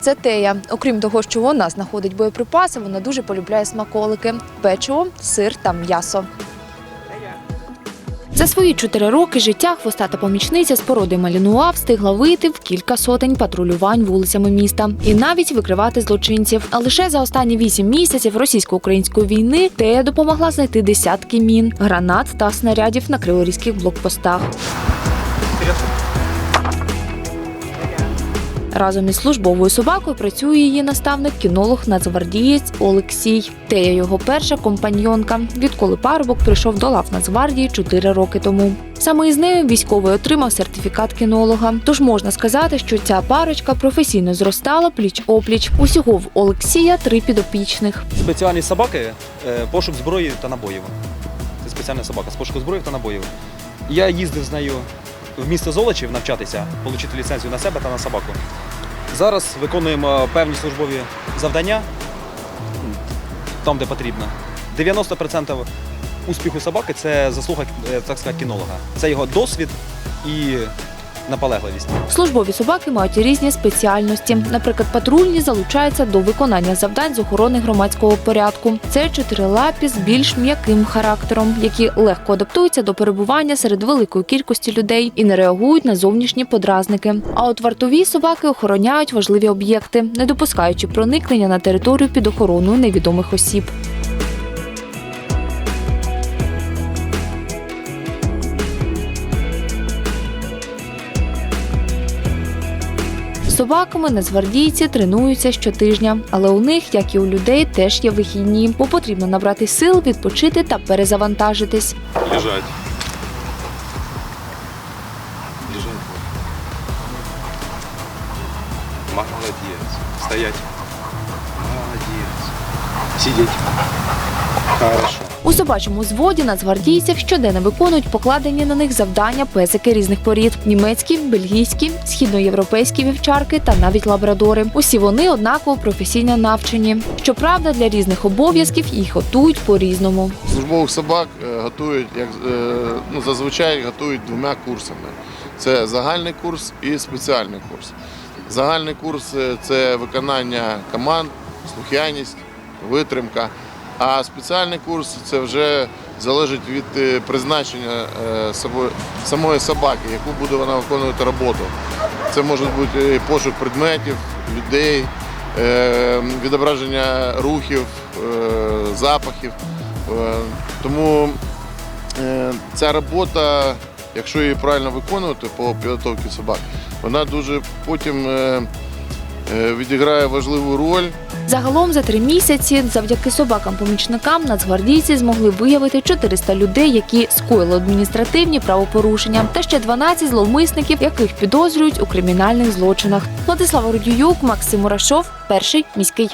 Це Тея. Окрім того, що вона знаходить боєприпаси, вона дуже полюбляє смаколики, печиво, сир та м'ясо. За свої чотири роки життя хвостата помічниця з породи Малінуа встигла вийти в кілька сотень патрулювань вулицями міста і навіть викривати злочинців. А лише за останні вісім місяців російсько-української війни Тея допомогла знайти десятки мін, гранат та снарядів на криворізьких блокпостах. Разом із службовою собакою працює її наставник кінолог нацгвардієць Олексій. Тея його перша компаньйонка, відколи парубок прийшов до лав Нацгвардії 4 роки тому. Саме із нею військовий отримав сертифікат кінолога. Тож можна сказати, що ця парочка професійно зростала пліч опліч. Усього в Олексія три підопічних. Спеціальні собаки, е, пошук зброї та набоїв. Це спеціальна собака з пошуку зброї та набоїв. Я їздив з нею в місто Золочів навчатися, отримати ліцензію на себе та на собаку. Зараз виконуємо певні службові завдання там, де потрібно. 90% успіху собаки це заслуга е, так сказати, кінолога. Це його досвід і наполегливість. Службові собаки мають різні спеціальності. Наприклад, патрульні залучаються до виконання завдань з охорони громадського порядку. Це чотирилапі з більш м'яким характером, які легко адаптуються до перебування серед великої кількості людей і не реагують на зовнішні подразники. А от вартові собаки охороняють важливі об'єкти, не допускаючи проникнення на територію під охороною невідомих осіб. Собаками нацгвардійці тренуються щотижня, але у них, як і у людей, теж є вихідні, бо потрібно набрати сил, відпочити та перезавантажитись. Лежать. Лежать. Молодец. Стоять. Молодец. Сидеть. Хорошо. У собачому зводі нацгвардійців щоденно виконують покладені на них завдання песики різних порід: німецькі, бельгійські, східноєвропейські вівчарки та навіть лабрадори. Усі вони однаково професійно навчені. Щоправда, для різних обов'язків їх готують по-різному. Службових собак е, готують як е, ну, зазвичай готують двома курсами: це загальний курс і спеціальний курс. Загальний курс е, це виконання команд, слухняність, витримка. А спеціальний курс це вже залежить від е, призначення е, самої собаки, яку буде вона виконувати роботу. Це може бути пошук предметів, людей, е, відображення рухів, запахів. Тому ця робота, якщо її правильно виконувати по підготовці собак, вона дуже потім відіграє важливу роль. Загалом за три місяці, завдяки собакам-помічникам, нацгвардійці змогли виявити 400 людей, які скоїли адміністративні правопорушення, та ще 12 зловмисників, яких підозрюють у кримінальних злочинах. Владислав Рудіюк, Максим Мурашов, перший міський.